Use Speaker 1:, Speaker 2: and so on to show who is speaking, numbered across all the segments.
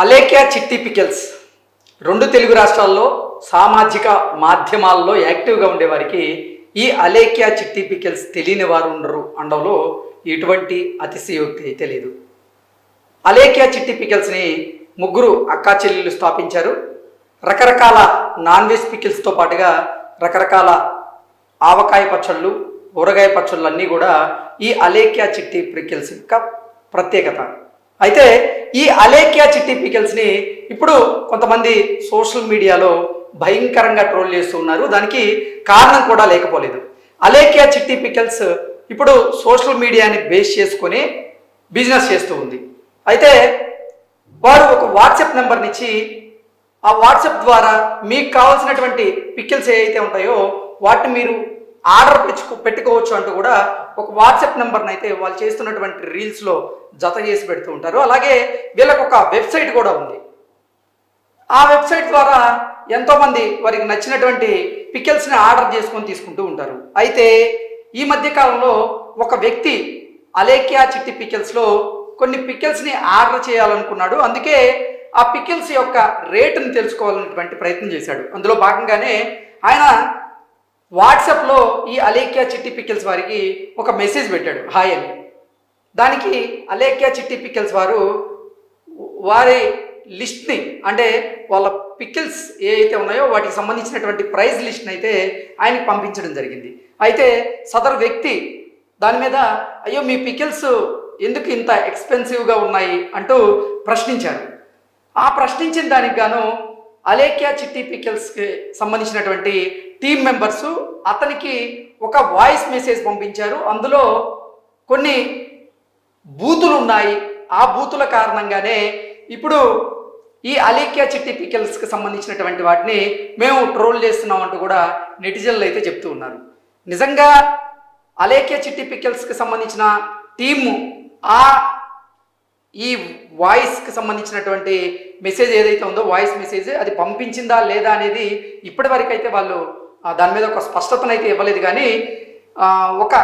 Speaker 1: అలేఖ్యా చిట్టి పికెల్స్. రెండు తెలుగు రాష్ట్రాల్లో సామాజిక మాధ్యమాల్లో యాక్టివ్గా ఉండేవారికి ఈ అలేఖ్యా చిట్టి పికెల్స్ తెలియని వారు ఉండరు అనడంలో ఎటువంటి అతిశయోక్తి అయితే లేదు. అలేఖ్య చిట్టి పికెల్స్ని ముగ్గురు అక్కా చెల్లెలు స్థాపించారు. రకరకాల నాన్ వెజ్ పికిల్స్తో పాటుగా రకరకాల ఆవకాయ పచ్చళ్ళు ఊరగాయ పచ్చళ్ళు అన్నీ కూడా ఈ అలేఖ్యా చిట్టి పికిల్స్ యొక్క ప్రత్యేకత. అయితే ఈ అలేఖ్యా చిట్టి పికిల్స్ని ఇప్పుడు కొంతమంది సోషల్ మీడియాలో భయంకరంగా ట్రోల్ చేస్తూ ఉన్నారు. దానికి కారణం కూడా లేకపోలేదు. అలేఖ్యా చిట్టి పికిల్స్ ఇప్పుడు సోషల్ మీడియాని బేస్ చేసుకొని బిజినెస్ చేస్తూ ఉంది. అయితే వారు ఒక వాట్సాప్ నెంబర్నిచ్చి ఆ వాట్సాప్ ద్వారా మీకు కావాల్సినటువంటి పిక్కిల్స్ ఏవైతే ఉంటాయో వాటిని మీరు ఆర్డర్ పెంచుకో పెట్టుకోవచ్చు అంటూ కూడా ఒక వాట్సాప్ నెంబర్ని అయితే వాళ్ళు చేస్తున్నటువంటి రీల్స్లో జత చేసి పెడుతూ ఉంటారు. అలాగే వీళ్ళకు ఒక వెబ్సైట్ కూడా ఉంది. ఆ వెబ్సైట్ ద్వారా ఎంతోమంది వారికి నచ్చినటువంటి పికిల్స్ని ఆర్డర్ చేసుకొని తీసుకుంటూ ఉంటారు. అయితే ఈ మధ్య కాలంలో ఒక వ్యక్తి అలేఖ్యా చిట్టి పికిల్స్లో కొన్ని పికిల్స్ని ఆర్డర్ చేయాలనుకున్నాడు. అందుకే ఆ పికిల్స్ యొక్క రేటును తెలుసుకోవాలనేటువంటి ప్రయత్నం చేశాడు. అందులో భాగంగానే ఆయన వాట్సాప్లో ఈ అలేఖ్యా చిట్టి పికిల్స్ వారికి ఒక మెసేజ్ పెట్టాడు. హాయ్ అని. దానికి అలేఖ్యా చిట్టి పికిల్స్ వారు వారి లిస్ట్ని అంటే వాళ్ళ పికిల్స్ ఏ అయితే ఉన్నాయో వాటికి సంబంధించినటువంటి ప్రైజ్ లిస్ట్ని అయితే ఆయనకి పంపించడం జరిగింది. అయితే సదరు వ్యక్తి దాని మీద అయ్యో మీ పికిల్స్ ఎందుకు ఇంత ఎక్స్పెన్సివ్గా ఉన్నాయి? అంటూ ప్రశ్నించారు. ఆ ప్రశ్నించిన దానికి గాను అలేఖ్యా చిట్టి పికిల్స్కి సంబంధించినటువంటి టీం మెంబర్సు అతనికి ఒక వాయిస్ మెసేజ్ పంపించారు. అందులో కొన్ని బూతులు ఉన్నాయి ఆ బూతుల కారణంగానే ఇప్పుడు ఈ అలీక్యా చిట్టి పికెల్స్కి సంబంధించినటువంటి వాటిని మేము ట్రోల్ చేస్తున్నాం అంటూ కూడా నెటిజన్లు అయితే చెప్తూ ఉన్నారు. నిజంగా అలేఖ్య చిట్టి పికెల్స్కి సంబంధించిన టీము ఆ ఈ వాయిస్కి సంబంధించినటువంటి మెసేజ్ ఏదైతే ఉందో వాయిస్ మెసేజ్ అది పంపించిందా లేదా అనేది ఇప్పటివరకు అయితే వాళ్ళు దాని మీద ఒక స్పష్టతను అయితే ఇవ్వలేదు కానీ ఒక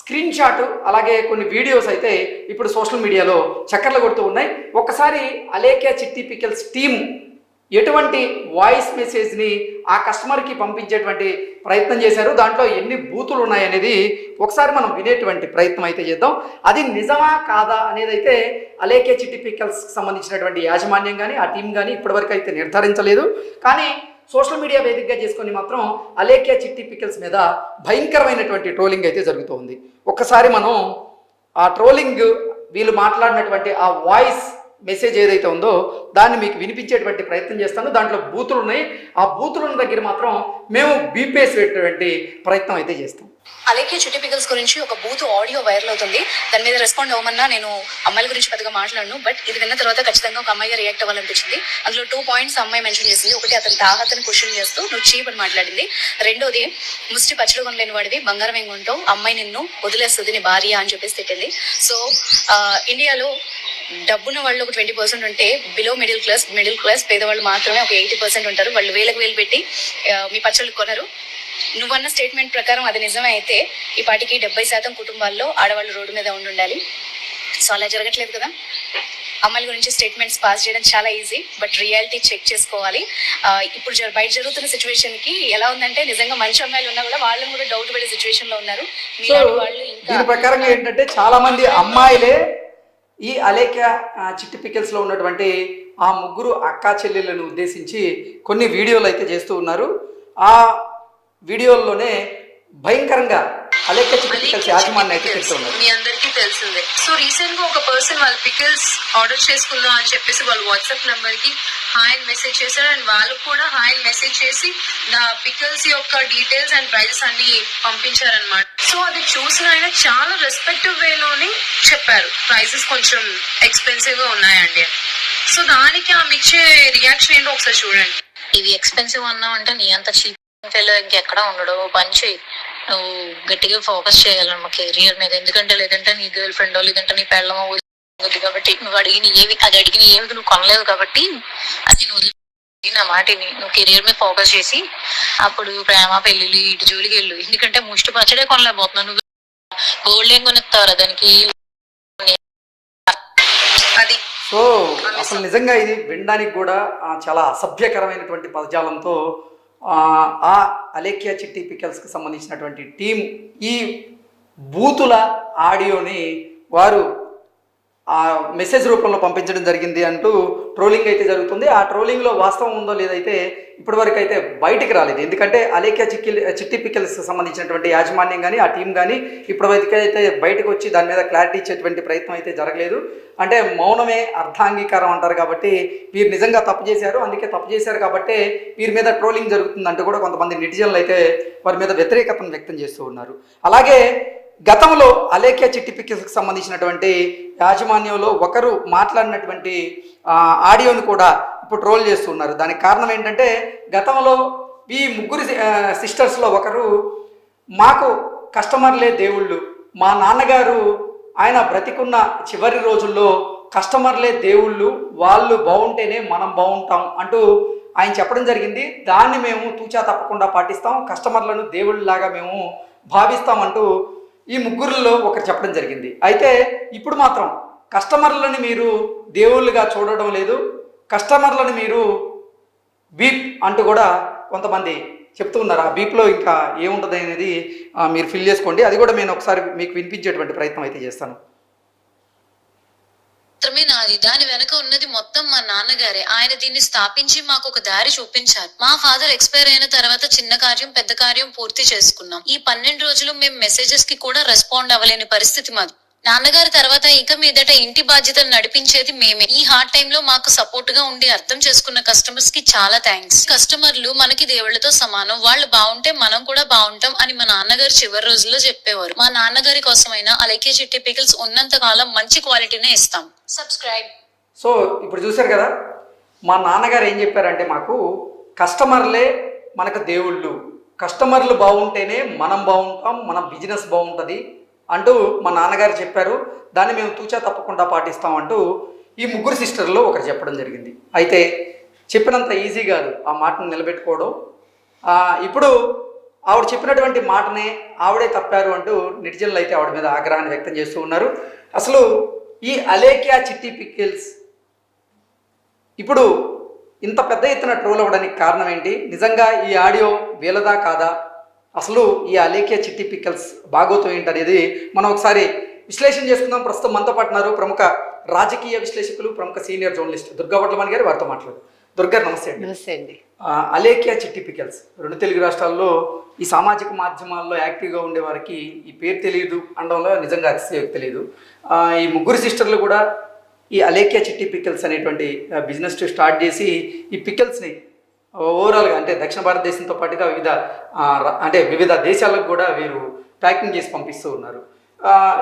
Speaker 1: స్క్రీన్ షాట్ అలాగే కొన్ని వీడియోస్ అయితే ఇప్పుడు సోషల్ మీడియాలో చక్కర్లు కొడుతూ ఉన్నాయి. ఒక్కసారి అలేఖ్యా చిట్టి పికల్స్ టీమ్ ఎటువంటి వాయిస్ మెసేజ్ని ఆ కస్టమర్కి పంపించేటువంటి ప్రయత్నం చేశారు? దాంట్లో ఎన్ని బూతులు ఉన్నాయనేది ఒకసారి మనం వినేటువంటి ప్రయత్నం అయితే చేద్దాం. అది నిజమా కాదా అనేది అయితే అలేకే చిట్టి పికల్స్కి సంబంధించినటువంటి యాజమాన్యం కానీ ఆ టీం కానీ ఇప్పటివరకు అయితే నిర్ధారించలేదు. కానీ సోషల్ మీడియా వేదికగా చేసుకొని మాత్రం అలేఖ్య చిట్టి పికిల్స్ మీద భయంకరమైనటువంటి ట్రోలింగ్ అయితే జరుగుతోంది. ఒక్కసారి మనం ఆ ట్రోలింగ్ వీళ్ళు మాట్లాడినటువంటి ఆ వాయిస్ మెసేజ్ ఏదైతే ఉందో దాన్ని మీకు వినిపించేటువంటి ప్రయత్నం చేస్తాను. దాంట్లో బూతులు ఉన్నాయి. ఆ బూతుల దగ్గర మాత్రం మేము బీపీఎస్ పెట్టేటువంటి ప్రయత్నం అయితే చేస్తాం.
Speaker 2: అలాగే చుట్టి పిగల్స్ గురించి ఒక బూత్ ఆడియో వైరల్ అవుతుంది. దాని మీద రెస్పాండ్ అవ్వమన్నా నేను అమ్మాయిల గురించి పెద్దగా మాట్లాడను. బట్ ఇది విన్న తర్వాత ఖచ్చితంగా ఒక అమ్మాయిగా రియాక్ట్ అవ్వాలనిపించింది. అందులో టూ పాయింట్స్ అమ్మాయి మెన్షన్ చేసింది. ఒకటి అతని తాహతను క్వశ్చన్ చేస్తూ నువ్వు చీప్ అని మాట్లాడింది. రెండోది ముష్టి పచ్చడి కొనలేని వాడివి బంగారం ఏం ఉంటావు అమ్మాయి నిన్ను వదిలేస్తుంది నీ భార్య అని చెప్పేసి తిట్టింది. సో ఇండియాలో డబ్బున్న వాళ్ళు ఒక ట్వంటీ పర్సెంట్ ఉంటే below middle class middle class పేదవాళ్ళు మాత్రమే ఒక ఎయిటీ పర్సెంట్ ఉంటారు. వాళ్ళు వేలకు వేలు పెట్టి మీ పచ్చళ్ళు కొనరు. నువ్వన్న స్టేట్మెంట్ ప్రకారం అది నిజమే అయితే ఈ పాటికి డెబ్బై శాతం కుటుంబాల్లో ఆడవాళ్ళు రోడ్డు మీద ఉండి ఉండాలి సో అలా జరగట్లేదు కదా. అమ్మాయిల గురించి స్టేట్మెంట్స్ పాస్ చేయడం చాలా ఈజీ బట్ రియాలిటీ చెక్ చేసుకోవాలి. ఇప్పుడు బయట జరుగుతున్న సిచ్యువేషన్కి ఎలా ఉందంటే నిజంగా మంచి అమ్మాయిలు ఉన్నా కూడా వాళ్ళని కూడా డౌట్ పడే సిచ్యువేషన్లో ఉన్నారు. వాళ్ళు
Speaker 1: దీని ప్రకారంగా ఏంటంటే చాలా మంది అమ్మాయిలే ఈ అలేఖ్య ఆ, చిట్టి పికెల్స్లో ఉన్నటువంటి ఆ ముగ్గురు అక్కా చెల్లెళ్ళను ఉద్దేశించి కొన్ని వీడియోలు అయితే చేస్తూ ఉన్నారు. ఆ వీడియోల్లోనే భయంకరంగా అలేఖ్య చిట్టి పికెల్స్ యాజమాన్యం అయితే చెప్తూ ఉన్నారు
Speaker 3: మీ అందరికీ తెలిసిందే. సో రీసెంట్గా ఒక పర్సన్ వాళ్ళ పికిల్స్ ఆర్డర్ చేసుకుందాం అని చెప్పేసి వాళ్ళు వాట్సాప్ నెంబర్కి హాయ్ అని మెసేజ్ చేశారు. అండ్ వాళ్ళకు కూడా హాయ్ అని మెసేజ్ చేసి దా పికిల్స్ యొక్క డీటెయిల్స్ అండ్ ప్రైజెస్ అన్ని పంపించారనమాట సో అది చూసిన ఆయన చాలా రెస్పెక్టివ్ వేలోని చెప్పారు. ప్రైజెస్ కొంచెం ఎక్స్పెన్సివ్గా ఉన్నాయండి. సో దానికి ఆమె ఇచ్చే రియాక్షన్ ఏంటో ఒకసారి చూడండి.
Speaker 4: ఇవి ఎక్స్పెన్సివ్ అన్నావు అంటే నీ అంత చీప్ ఫెలో ఇంకెక్కడ ఉండడు. పని చేయి నువ్వు గట్టిగా ఫోకస్ చేయాలన్నమా కెరియర్ మీద. ఎందుకంటే లేదంటే నీ గర్ల్ ఫ్రెండ్ లేదంటే నీ పెళ్ళమో వదిలేస్తుంది కాబట్టి నువ్వు అడిగిన ఏవి అది అడిగిన ఏమి నువ్వు కొనలేదు కాబట్టి అది నువ్వు నా మాటిని నువ్వు కెరియర్ మీద ఫోకస్ చేసి అప్పుడు ప్రేమ పెళ్ళిళ్ళు ఇటు జోలికి వెళ్ళు. ఎందుకంటే ముష్టి పచ్చడే కొనలేకపోతున్నావు నువ్వు గోల్డ్ ఏం కొనిస్తావురా దానికి?
Speaker 3: అది.
Speaker 1: సో అసలు నిజంగా ఇది వినడానికి కూడా చాలా అసభ్యకరమైనటువంటి పదజాలంతో ఆ, ఆ అలేఖ్య చిట్టి పికల్స్కి సంబంధించినటువంటి టీం ఈ బూతుల ఆడియోని వారు ఆ మెసేజ్ రూపంలో పంపించడం జరిగింది అంటూ ట్రోలింగ్ అయితే జరుగుతుంది. ఆ ట్రోలింగ్లో వాస్తవం ఉందో లేదైతే ఇప్పటివరకు అయితే బయటికి రాలేదు. ఎందుకంటే అలేఖ్య చిక్కి చిట్టి పిక్కల్స్ సంబంధించినటువంటి యాజమాన్యం కానీ ఆ టీం కానీ ఇప్పటివరకు అయితే బయటకు వచ్చి దాని మీద క్లారిటీ ఇచ్చేటువంటి ప్రయత్నం అయితే జరగలేదు. అంటే మౌనమే అర్థాంగీకారం అంటారు కాబట్టి వీరు నిజంగా తప్పు చేశారు. అందుకే తప్పు చేశారు కాబట్టి వీరి మీద ట్రోలింగ్ జరుగుతుంది అంటూ కూడా కొంతమంది నెటిజన్లు అయితే వారి మీద వ్యతిరేకతను వ్యక్తం చేస్తూ ఉన్నారు. అలాగే గతంలో అలేఖ్య చిట్టి పిక్కిల్స్కి సంబంధించినటువంటి యాజమాన్యంలో ఒకరు మాట్లాడినటువంటి ఆడియోని ఆడియోను కూడా ఇప్పుడు ట్రోల్ చేస్తున్నారు. దానికి కారణం ఏంటంటే గతంలో ఈ ముగ్గురు సిస్టర్స్లో ఒకరు మాకు కస్టమర్లే దేవుళ్ళు. మా నాన్నగారు ఆయన బ్రతికున్న చివరి రోజుల్లో కస్టమర్లే దేవుళ్ళు. వాళ్ళు బాగుంటేనే మనం బాగుంటాం అంటూ ఆయన చెప్పడం జరిగింది. దాన్ని మేము తూచా తప్పకుండా పాటిస్తాం. కస్టమర్లను దేవుళ్ళలాగా మేము భావిస్తామంటూ ఈ ముగ్గురులో ఒకరు చెప్పడం జరిగింది. అయితే ఇప్పుడు మాత్రం కస్టమర్లని మీరు దేవుళ్ళుగా చూడడం లేదు. కస్టమర్లను మీరు బీప్ అంటూ కూడా కొంతమంది చెప్తూ ఉన్నారు. ఆ బీప్లో ఇంకా ఏముంటుంది అనేది మీరు ఫిల్ చేసుకోండి. అది కూడా నేను ఒకసారి మీకు వినిపించేటువంటి ప్రయత్నం అయితే చేస్తాను.
Speaker 4: మాత్రమే నాది. దాని వెనక ఉన్నది మొత్తం మా నాన్నగారే. ఆయన దీన్ని స్థాపించి మాకు ఒక దారి చూపించారు. మా ఫాదర్ ఎక్స్పైర్ అయిన తర్వాత చిన్న కార్యం పెద్ద కార్యం పూర్తి చేసుకున్నాం. ఈ పన్నెండు రోజులు మేము మెసేజెస్కి కూడా రెస్పాండ్ అవ్వలేని పరిస్థితి మాది. నాన్నగారి తర్వాత ఇక మీదట ఇంటి బాధ్యతలు నడిపించేది మేమే. ఈ హార్డ్ టైంలో మాకు సపోర్ట్గా ఉండి అర్థం చేసుకున్న కస్టమర్స్కి చాలా థ్యాంక్స్ కస్టమర్లు మనకి దేవుళ్ళతో సమానం. వాళ్ళు బాగుంటే మనం కూడా బాగుంటాం అని మా నాన్నగారు చివరి రోజుల్లో చెప్పేవారు. మా నాన్నగారి కోసమైనా అలైకే చిట్టి పికిల్స్ ఉన్నంత కాలం మంచి క్వాలిటీనే ఇస్తాం. సబ్స్క్రైబ్
Speaker 1: సో ఇప్పుడు చూశారు కదా మా నాన్నగారు ఏం చెప్పారంటే మాకు కస్టమర్లే మనకు దేవుళ్ళు. కస్టమర్లు బాగుంటేనే మనం బాగుంటాం మన బిజినెస్ బాగుంటుంది అంటూ మా నాన్నగారు చెప్పారు. దాన్ని మేము తూచా తప్పకుండా పాటిస్తాం అంటూ ఈ ముగ్గురు సిస్టర్లో ఒకరు చెప్పడం జరిగింది. అయితే చెప్పినంత ఈజీ కాదు ఆ మాటను నిలబెట్టుకోవడం. ఇప్పుడు ఆవిడ చెప్పినటువంటి మాటనే ఆవిడే తప్పారు అంటూ నెటిజన్లు అయితే ఆవిడ మీద ఆగ్రహాన్ని వ్యక్తం చేస్తూ ఉన్నారు. అసలు ఈ అలేఖ్యా చిట్టి పిక్కిల్స్. ఇప్పుడు ఇంత పెద్ద ఎత్తున ట్రోల్ అవ్వడానికి కారణం ఏంటి? నిజంగా ఈ ఆడియో వీలదా కాదా? అసలు ఈ అలేఖ్య చిట్టి పిక్కల్స్ బాగోతం ఏంటి అనేది మనం ఒకసారి విశ్లేషణ చేసుకుందాం. ప్రస్తుతం మనతో పాటున్నారు ప్రముఖ రాజకీయ విశ్లేషకులు ప్రముఖ సీనియర్ జర్నలిస్ట్ దుర్గా వడ్లమణి గారు వారితో మాట్లాడు దుర్గా నమస్తే అండి.
Speaker 5: నమస్తే అండి.
Speaker 1: అలేఖ్య చిట్టి పికల్స్. రెండు తెలుగు రాష్ట్రాల్లో ఈ సామాజిక మాధ్యమాల్లో యాక్టివ్గా ఉండే వారికి ఈ పేరు తెలియదు అనడంలో నిజంగా అతిశయోక్తి తెలియదు ఈ ముగ్గురు సిస్టర్లు కూడా ఈ అలేఖ్య చిట్టి పికల్స్ అనేటువంటి బిజినెస్ స్టార్ట్ చేసి ఈ పికల్స్ని ఓవరాల్గా అంటే దక్షిణ భారతదేశంతో పాటుగా వివిధ అంటే వివిధ దేశాలకు కూడా వీరు ప్యాకింగ్ చేసి పంపిస్తూ ఉన్నారు.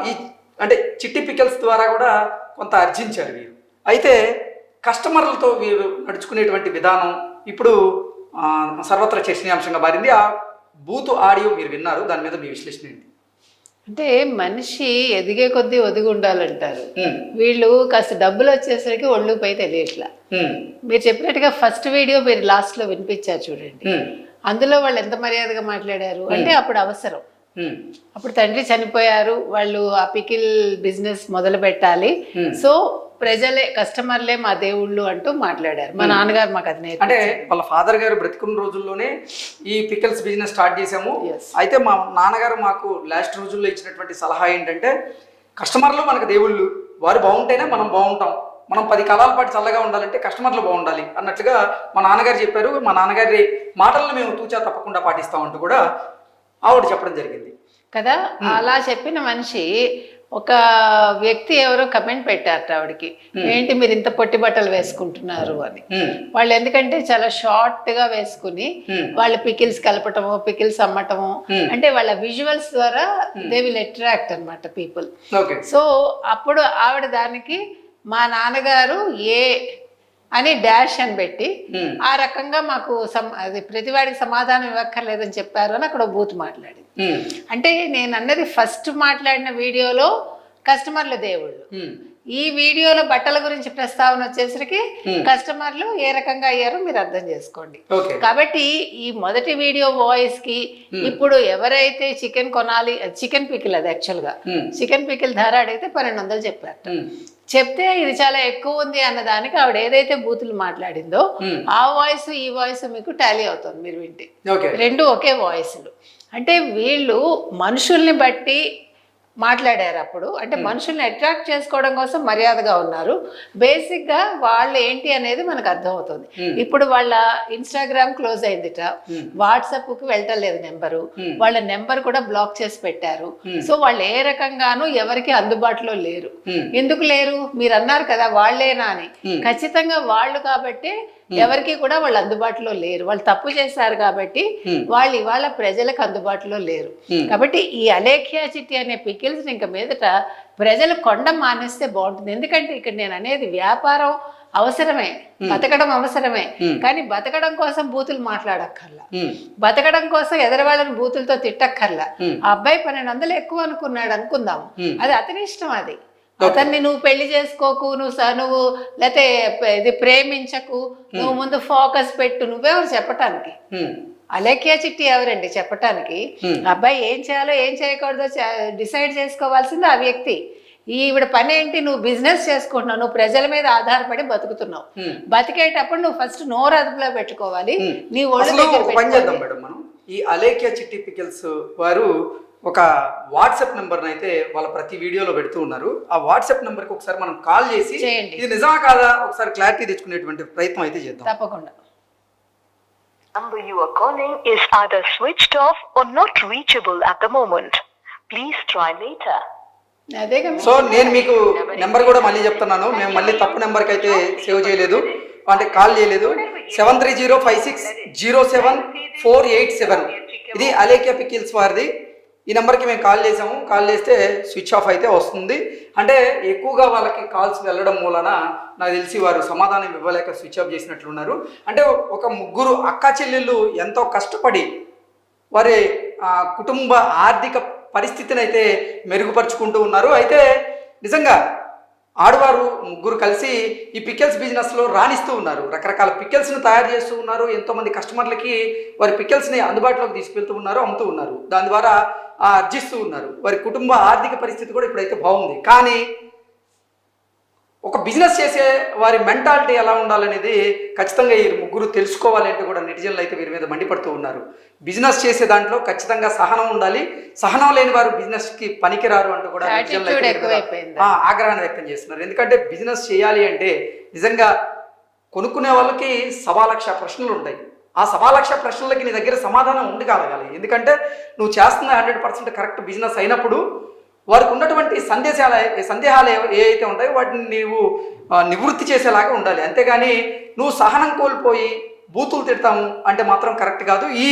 Speaker 1: ఈ అంటే చిట్టి పికల్స్ ద్వారా కూడా కొంత అర్జించారు వీరు. అయితే కస్టమర్లతో వీరు నడుచుకునేటువంటి విధానం ఇప్పుడు సర్వత్రా చర్చనీయాంశంగా మారింది. ఆ బూతు ఆడియో మీరు విన్నారు దాని మీద మీ విశ్లేషణ ఏంటి?
Speaker 5: అంటే మనిషి ఎదిగే కొద్దీ ఒదిగి ఉండాలంటారు. వీళ్ళు కాస్త డబ్బులు వచ్చేసరికి ఒళ్ళు పై తెలియట్లా. మీరు చెప్పినట్టుగా ఫస్ట్ వీడియో మీరు లాస్ట్లో వినిపించారు చూడండి. అందులో వాళ్ళు ఎంత మర్యాదగా మాట్లాడారు? అంటే అప్పుడు అవసరం. అప్పుడు తండ్రి చనిపోయారు వాళ్ళు ఆ పికిల్ బిజినెస్ మొదలు పెట్టాలి. సో ప్రజలే కస్టమర్లే మా దేవుళ్ళు అంటూ మాట్లాడారు. మా నాన్నగారు మాకు అది
Speaker 1: అంటే వాళ్ళ ఫాదర్ గారు బ్రతికున్న రోజుల్లోనే ఈ పికల్స్ బిజినెస్ స్టార్ట్ చేసాము. అయితే మా నాన్నగారు మాకు లాస్ట్ రోజుల్లో ఇచ్చినటువంటి సలహా ఏంటంటే కస్టమర్లు మనకు దేవుళ్ళు. వారు బాగుంటేనే మనం బాగుంటాం. మనం పది కాలాల పాటు చల్లగా ఉండాలంటే కస్టమర్లు బాగుండాలి అన్నట్లుగా మా నాన్నగారు చెప్పారు. మా నాన్నగారి మాటలను మేము తూచా తప్పకుండా పాటిస్తామంటూ కూడా ఆవిడ చెప్పడం జరిగింది.
Speaker 5: కదా అలా చెప్పిన మనిషి ఒక వ్యక్తి ఎవరో కమెంట్ పెట్టారట ఆవిడకి. ఏంటి మీరు ఇంత పొట్టి బట్టలు వేసుకుంటున్నారు అని.
Speaker 1: ఉమ్,
Speaker 5: వాళ్ళు ఎందుకంటే చాలా షార్ట్గా వేసుకుని
Speaker 1: Hmm.
Speaker 5: వాళ్ళ పికిల్స్ కలపటము పికిల్స్ అమ్మటము
Speaker 1: Hmm.
Speaker 5: అంటే వాళ్ళ విజువల్స్ ద్వారా దే విల్ అట్రాక్ట్ అనమాట పీపుల్ సో అప్పుడు ఆవిడ దానికి మా నాన్నగారు ఏ అని డాష్ అని పెట్టి ఆ రకంగా మాకు సమ అది ప్రతివాడికి సమాధానం ఇవ్వక్కర్లేదని చెప్పారు అని అక్కడ బూత్ మాట్లాడింది. అంటే నేను అన్నది ఫస్ట్ మాట్లాడిన వీడియోలో కస్టమర్ల దేవుళ్ళు. ఈ వీడియోలో బట్టల గురించి ప్రస్తావన వచ్చేసరికి
Speaker 1: Hmm.
Speaker 5: కస్టమర్లు ఏ రకంగా అయ్యారో మీరు అర్థం చేసుకోండి. కాబట్టి ఈ మొదటి వీడియో వాయిస్కి ఇప్పుడు ఎవరైతే చికెన్ కొనాలి చికెన్ పికిల్ అది యాక్చువల్గా
Speaker 1: Hmm.
Speaker 5: చికెన్ పికిల్ ధర అడిగితే పన్నెండు వందలు చెప్పారు చెప్తే ఇది చాలా ఎక్కువ ఉంది అన్న దానికి ఆవిడ ఏదైతే బూతులు మాట్లాడిందో
Speaker 1: Hmm.
Speaker 5: ఆ వాయిస్ ఈ వాయిస్ మీకు టాలీ అవుతుంది మీరు వింటే. రెండు ఒకే వాయిస్లు. అంటే వీళ్ళు మనుషుల్ని బట్టి మాట్లాడారు అప్పుడు అంటే మనుషుల్ని అట్రాక్ట్ చేసుకోవడం కోసం మర్యాదగా ఉన్నారు. బేసిక్గా వాళ్ళు ఏంటి అనేది మనకు అర్థమవుతుంది. ఇప్పుడు వాళ్ళ ఇన్స్టాగ్రామ్ క్లోజ్ అయిందిట. వాట్సాప్కి వెళ్ళటలేదు నెంబరు వాళ్ళ నెంబర్ కూడా బ్లాక్ చేసి పెట్టారు. సో వాళ్ళు ఏ రకంగానూ ఎవరికి అందుబాటులో లేరు. ఎందుకు లేరు? మీరు అన్నారు కదా వాళ్ళేనా అని. ఖచ్చితంగా వాళ్ళు కాబట్టి ఎవరికి కూడా వాళ్ళు అందుబాటులో లేరు. వాళ్ళు తప్పు చేశారు కాబట్టి వాళ్ళు ఇవాళ ప్రజలకు అందుబాటులో లేరు. కాబట్టి ఈ అలేఖ్యా చిట్టి అనే పికిల్స్ ఇంకా మీదట ప్రజలు కొండ మానేస్తే బాగుంటుంది. ఎందుకంటే ఇక్కడ నేను అనేది వ్యాపారం అవసరమే బతకడం అవసరమే. కానీ బతకడం కోసం బూతులు మాట్లాడక్కర్లా. బతకడం కోసం ఎదరవాళ్ళని బూతులతో తిట్టక్కర్లా.
Speaker 1: Hmm.
Speaker 5: ఆ అబ్బాయి పన్నెండు వందలు ఎక్కువ అనుకున్నాడు అనుకుందాం. అది అతని ఇష్టం అది. అతన్ని నువ్వు పెళ్ళి చేసుకోకు నువ్వు నువ్వు లేకపోతే ఇది ప్రేమించకు నువ్వు ముందు ఫోకస్ పెట్టు నువ్వెవరు చెప్పటానికి? అలేఖ్య చిట్టి ఎవరండి చెప్పటానికి? అబ్బాయి ఏం చేయాలో ఏం చేయకూడదో డిసైడ్ చేసుకోవాల్సింది ఆ వ్యక్తి. ఈవిడ పని ఏంటి? నువ్వు బిజినెస్ చేసుకుంటున్నావు నువ్వు ప్రజల మీద ఆధారపడి బతుకుతున్నావు. బతికేటప్పుడు నువ్వు ఫస్ట్ నోరు అదుపులో పెట్టుకోవాలి. నీ ఒళ్ళు
Speaker 1: పని చేద్దాం మేడం మనం. ఈ అలేఖ్య చిట్టి పికిల్స్ వారు ఒక వాట్సాప్ నెంబర్ని అయితే వాళ్ళ ప్రతి వీడియోలో పెడుతూ ఉన్నారు. ఆ వాట్సాప్ నెంబర్కి ఒకసారి మనం కాల్ చేసి. ఇది నిజమా కాదా ఒకసారి క్లారిటీ తెచ్చుకునేటువంటి ప్రయత్నం అయితే చేద్దాం.
Speaker 5: తప్పకుండా.
Speaker 6: Number you are calling. Is either switched off or not reachable at the moment. Please try later.
Speaker 1: So నేను మీకు నెంబర్ కూడా మళ్ళీ చెప్తున్నాను. మేము మళ్ళీ తప్పు నెంబర్కి అయితే సేవ్ చేయలేదు. అంటే కాల్ చేయలేదు. Seven three zero five six zero seven four eight seven. ఇది అలేఖ్య పికిల్స్ వారిది. ఈ నెంబర్కి మేము కాల్ చేసాము. కాల్ చేస్తే స్విచ్ ఆఫ్ అయితే వస్తుంది. అంటే ఎక్కువగా వాళ్ళకి కాల్స్ వెళ్ళడం మూలన నాకు తెలిసి వారు సమాధానం ఇవ్వలేక స్విచ్ ఆఫ్ చేసినట్లున్నారు. అంటే ఒక ముగ్గురు అక్క చెల్లెళ్ళు ఎంతో కష్టపడి వారి కుటుంబ ఆర్థిక పరిస్థితిని అయితే మెరుగుపరుచుకుంటూ ఉన్నారు. అయితే నిజంగా ఆడవారు ముగ్గురు కలిసి ఈ పికెల్స్ బిజినెస్లో రాణిస్తూ ఉన్నారు. రకరకాల పికెల్స్ను తయారు చేస్తూ ఉన్నారు. ఎంతోమంది కస్టమర్లకి వారి పికెల్స్ని అందుబాటులోకి తీసుకెళ్తూ ఉన్నారు అమ్ముతూ ఉన్నారు. దాని ద్వారా అర్జిస్తూ ఉన్నారు. వారి కుటుంబ ఆర్థిక పరిస్థితి కూడా ఇప్పుడైతే బాగుంది. కానీ ఒక బిజినెస్ చేసే వారి మెంటాలిటీ ఎలా ఉండాలనేది ఖచ్చితంగా ఈ ముగ్గురు తెలుసుకోవాలి అంటే కూడా నెటిజన్లు అయితే వీరి మీద మండిపడుతూ ఉన్నారు. బిజినెస్ చేసే దాంట్లో ఖచ్చితంగా సహనం ఉండాలి. సహనం లేని వారు బిజినెస్కి పనికిరారు అంటూ కూడా ఆగ్రహాన్ని వ్యక్తం చేస్తున్నారు. ఎందుకంటే బిజినెస్ చేయాలి అంటే నిజంగా కొనుక్కునే వాళ్ళకి సవా లక్ష ప్రశ్నలు ఉంటాయి. ఆ సవా లక్ష ప్రశ్నలకి నీ దగ్గర సమాధానం ఉండి కాగలగాలి ఎందుకంటే నువ్వు చేస్తున్న హండ్రెడ్ పర్సెంట్ కరెక్ట్ బిజినెస్ అయినప్పుడు వారికి ఉన్నటువంటి సందేశాలు సందేహాలు ఏవైతే ఉంటాయో వాటిని నీవు నివృత్తి చేసేలాగా ఉండాలి. అంతేగాని నువ్వు సహనం కోల్పోయి బూతులు తిడతాము అంటే మాత్రం కరెక్ట్ కాదు. ఈ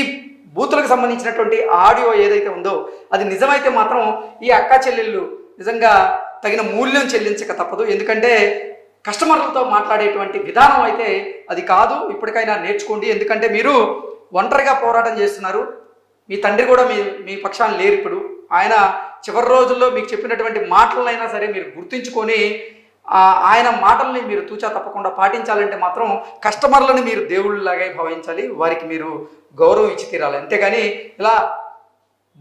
Speaker 1: బూతులకు సంబంధించినటువంటి ఆడియో ఏదైతే ఉందో అది నిజమైతే మాత్రం ఈ అక్క చెల్లెళ్ళు నిజంగా తగిన మూల్యం చెల్లించక తప్పదు. ఎందుకంటే కస్టమర్లతో మాట్లాడేటువంటి విధానం అయితే అది కాదు. ఇప్పటికైనా నేర్చుకోండి. ఎందుకంటే మీరు ఒంటరిగా పోరాటం చేస్తున్నారు. మీ తండ్రి కూడా మీ మీ పక్షాన్ని లేరు ఇప్పుడు. ఆయన చివరి రోజుల్లో మీకు చెప్పినటువంటి మాటలనైనా సరే మీరు గుర్తుంచుకొని ఆయన మాటల్ని మీరు తూచా తప్పకుండా పాటించాలంటే మాత్రం కస్టమర్లను మీరు దేవుళ్ళలాగే భావించాలి. వారికి మీరు గౌరవం ఇచ్చి తీరాలి. అంతేగాని ఇలా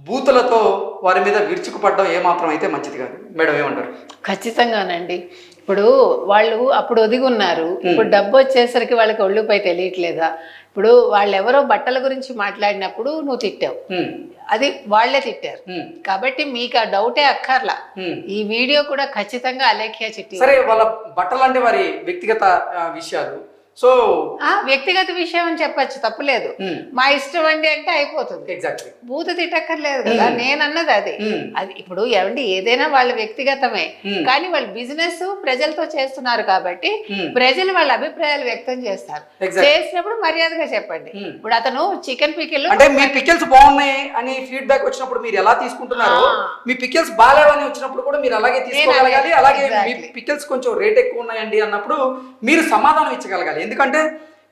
Speaker 1: బూతులతో వారి మీద విరుచుకుపడడం ఏమాత్రం అయితే మంచిది కాదు. మేడం ఏమంటారు?
Speaker 5: ఖచ్చితంగానండి. ఇప్పుడు వాళ్ళు అప్పుడు ఒదిగి ఉన్నారు ఇప్పుడు డబ్బు వచ్చేసరికి వాళ్ళకి ఒళ్ళుపై తెలియట్లేదా? ఇప్పుడు వాళ్ళు ఎవరో బట్టల గురించి మాట్లాడినప్పుడు నువ్వు తిట్టావు. అది వాళ్ళే తిట్టారు. కాబట్టి మీకు ఆ డౌటే అక్కర్లా. ఈ వీడియో కూడా ఖచ్చితంగా అలేఖ్య చిట్టి
Speaker 1: సరే వాళ్ళ బట్టలు అంటే వారి వ్యక్తిగత విషయాలు. సో
Speaker 5: వ్యక్తిగత విషయం అని చెప్పచ్చు తప్పులేదు
Speaker 1: హ్మ్,
Speaker 5: మా ఇష్టం అండి అంటే అయిపోతుంది
Speaker 1: ఎగ్జాక్ట్లీ
Speaker 5: బూత తిట్టక్కర్లేదు కదా నేను అన్నది అది
Speaker 1: Hmm.
Speaker 5: అది ఇప్పుడు ఏమండి ఏదైనా వాళ్ళ వ్యక్తిగతమే
Speaker 1: Hmm.
Speaker 5: కానీ వాళ్ళు బిజినెస్ ప్రజలతో చేస్తున్నారు కాబట్టి
Speaker 1: Hmm.
Speaker 5: ప్రజలు వాళ్ళ అభిప్రాయాలు వ్యక్తం చేస్తారు. చేసినప్పుడు మర్యాదగా చెప్పండి
Speaker 1: Hmm.
Speaker 5: ఇప్పుడు అతను చికెన్ పికిల్
Speaker 1: అంటే మీ పికిల్స్ బాగున్నాయి అని ఫీడ్బ్యాక్ వచ్చినప్పుడు మీరు ఎలా తీసుకుంటున్నారు. మీ పికిల్స్ బాగాలేవని వచ్చినప్పుడు కూడా మీరు అలాగే తీసుకోగలగాలి
Speaker 5: అలాగే,
Speaker 1: మీ. పికిల్స్ కొంచెం రేట్ ఎక్కువ ఉన్నాయండి అన్నప్పుడు మీరు సమాధానం ఇచ్చగలగాలి ఎందుకంటే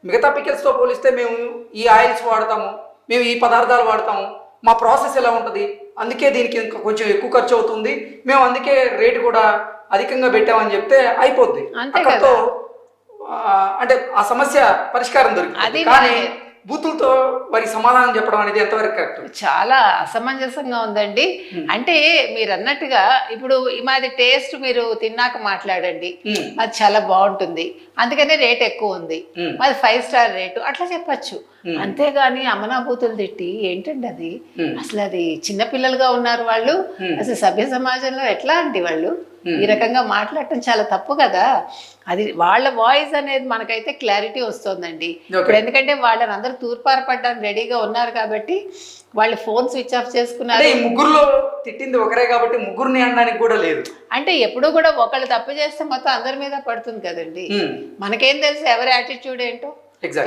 Speaker 1: మిగతా pickles తో పోలిస్తే మేము ఈ ఆయిల్స్ వాడతాము మేము ఈ పదార్థాలు వాడతాము. మా ప్రాసెస్ ఎలా ఉంటుంది? అందుకే దీనికి ఇంకా కొంచెం ఎక్కువ ఖర్చు అవుతుంది. మేము అందుకే రేటు కూడా అధికంగా పెట్టామని చెప్తే అయిపోద్ది.
Speaker 5: అంతే
Speaker 1: అంటే ఆ సమస్య పరిష్కారం దొరికింది కానీ బూతులతో వారికి సమాధానం చెప్పడం అనేది ఎంతవరకు కరెక్ట్?
Speaker 5: చాలా అసమంజసంగా ఉందండి. అంటే మీరు అన్నట్టుగా ఇప్పుడు మాది టేస్ట్ మీరు తిన్నాక మాట్లాడండి. అది చాలా బాగుంటుంది. అందుకనే రేట్ ఎక్కువ ఉంది. మాది ఫైవ్ స్టార్ రేటు. అట్లా చెప్పచ్చు. అంతేగాని అమనాభూతులు తిట్టి ఏంటండి అది. అసలు అది చిన్న పిల్లలుగా ఉన్నారు వాళ్ళు. అసలు సభ్య సమాజంలో ఎట్లా అండి వాళ్ళు? ఈ రకంగా మాట్లాడటం చాలా తప్పు కదా. అది వాళ్ళ వాయిస్ అనేది మనకైతే క్లారిటీ వస్తుందండి. ఇప్పుడు ఎందుకంటే వాళ్ళని అందరూ తూర్పారపడడానికి రెడీగా ఉన్నారు కాబట్టి వాళ్ళు ఫోన్ స్విచ్ ఆఫ్ చేసుకున్నారు.
Speaker 1: ముగ్గురులో తిట్టింది ఒకరే కాబట్టి ముగ్గురిని అనడానికి కూడా లేదు.
Speaker 5: అంటే ఎప్పుడూ కూడా ఒకళ్ళు తప్పు చేస్తే మొత్తం అందరి మీద పడుతుంది కదండి. మనకేం తెలుసు ఎవరి యాటిట్యూడ్ ఏంటో.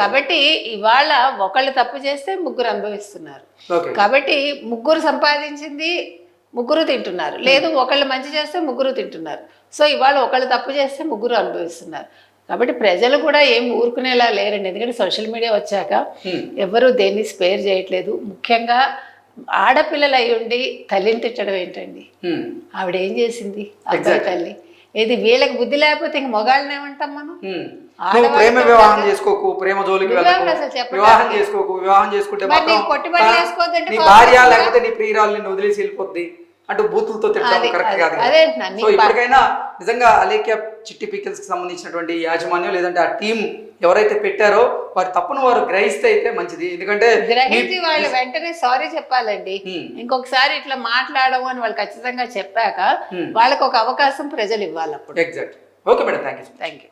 Speaker 5: కాబట్టి ఇవాళ ఒకళ్ళు తప్పు చేస్తే ముగ్గురు అనుభవిస్తున్నారు. కాబట్టి ముగ్గురు సంపాదించింది ముగ్గురు తింటున్నారు. లేదు ఒకళ్ళు మంచి చేస్తే ముగ్గురు తింటున్నారు. సో ఇవాళ ఒకళ్ళు తప్పు చేస్తే ముగ్గురు అనుభవిస్తున్నారు. కాబట్టి ప్రజలు కూడా ఏం ఊరుకునేలా లేరండి. ఎందుకంటే సోషల్ మీడియా వచ్చాక. ఎవరు దేన్ని స్పేర్ చేయట్లేదు. ముఖ్యంగా ఆడపిల్లలు అయి ఉండి తల్లిని తిట్టడం ఏంటండి. ఆవిడ ఏం చేసింది? అబ్బాయి. తల్లి. ఏది వీళ్ళకి బుద్ధి లేకపోతే ఇంక మొగాళ్ళని ఏమంటాం మనం?
Speaker 1: నువ్వు ప్రేమ వివాహం. చేసుకోకు ప్రేమ జోలికి
Speaker 5: వివాహం
Speaker 1: వెళ్ళకు చేసుకోకు వివాహం చేసుకుంటే మాత్రం నీ భార్య. లేకపోతే నీ ప్రియురాలు నిన్ను వదిలేసి వెళ్ళిపోద్ది అంటూ బూతులతో తిట్టడం కరెక్ట్ కాదు. సో ఇప్పటికైనా నిజంగా అలేఖ్య చిట్టి పికిల్స్కి సంబంధించినటువంటి యాజమాన్యం లేదంటే ఆ టీం ఎవరైతే పెట్టారో వారి తప్పును వారు గ్రహిస్తే అయితే మంచిది ఎందుకంటే
Speaker 5: గ్రహించి వాళ్ళు వెంటనే సారీ చెప్పాలండి. ఇంకొకసారి ఇట్లా మాట్లాడము అని వాళ్ళు ఖచ్చితంగా చెప్పాక. వాళ్ళకి ఒక అవకాశం ప్రజలు ఇవ్వాలి అప్పుడు
Speaker 1: exact okay madam thank you
Speaker 5: thank you